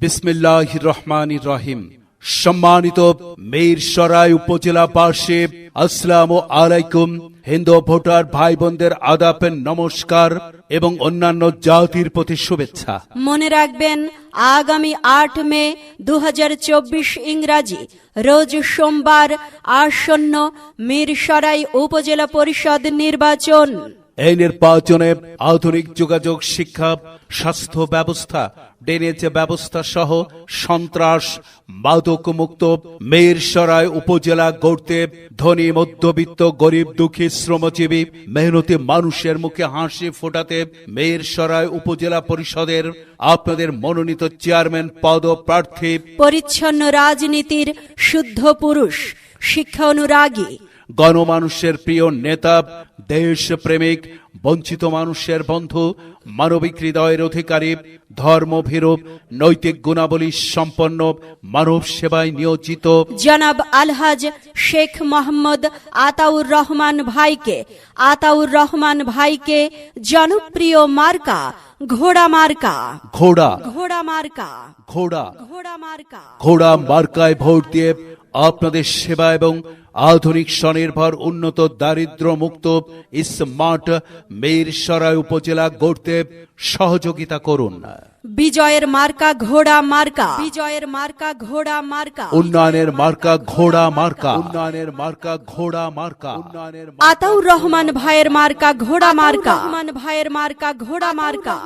বিসমিল্লাহ রহমান রহিম। সম্মানিত মীর সরাই উপজেলাবাসী আসসালাম আলাইকুম। হিন্দু ভোটার ভাই বোনদের আদাপের নমস্কার এবং অন্যান্য জাতির প্রতি শুভেচ্ছা। মনে রাখবেন আগামী আট মে দু ইংরাজি রোজ সোমবার আসন্ন মিরসরাই উপজেলা পরিষদ নির্বাচন। এই নির্বাচনে আধুনিক যোগাযোগ শিক্ষা স্বাস্থ্য ব্যবস্থা ড্রেনেজ ব্যবস্থা সহ সন্ত্রাস মাদক মুক্ত মেয়েরসরাই উপজেলা গড়তে ধনী, মধ্যবিত্ত, গরিব, দুঃখী, শ্রমজীবী, মেহনতি মানুষের মুখে হাসি ফোটাতে মেয়েরসরাই উপজেলা পরিষদের আপনাদের মনোনীত চেয়ারম্যান পদ প্রার্থী পরিচ্ছন্ন রাজনীতির শুদ্ধ পুরুষ, শিক্ষা অনুরাগী গণমানুষের প্রিয় নেতা দেশপ্রেমিক বঞ্চিত মানুষের বন্ধু মানবিক হৃদয়ের অধিকারী ধর্মভীরু নৈতিক গুণাবলী সম্পন্ন মানব সেবায় নিয়োজিত। জনাব আলহাজ শেখ মোহাম্মদ আতাউর রহমান ভাইকে আতাউর রহমান ভাইকে জনপ্রিয় মার্কা ঘোড়া মার্কা। ঘোড়া। ঘোড়া মার্কা। ঘোড়া। ঘোড়া মার্কা। ঘোড়া মার্কায় ভোট দিয়ে আপনাদের সেবা এবং আধুনিক স্বনির্ভর উন্নত দারিদ্র মুক্ত স্মার্ট মেয়ের সরাই উপজেলা গড়তে সহযোগিতা করুন। বিজয়ের মার্কা ঘোড়া মার্কা। বিজয়ের মার্কা ঘোড়া মার্কা। উন্নয়নের মার্কা ঘোড়া মার্কা। উন্নয়নের মার্কা ঘোড়া মার্কা। উন্নয়নের আতাউর রহমান ভাইয়ের মার্কা ঘোড়া মার্কা। রহমান ভাইয়ের মার্কা ঘোড়া মার্কা।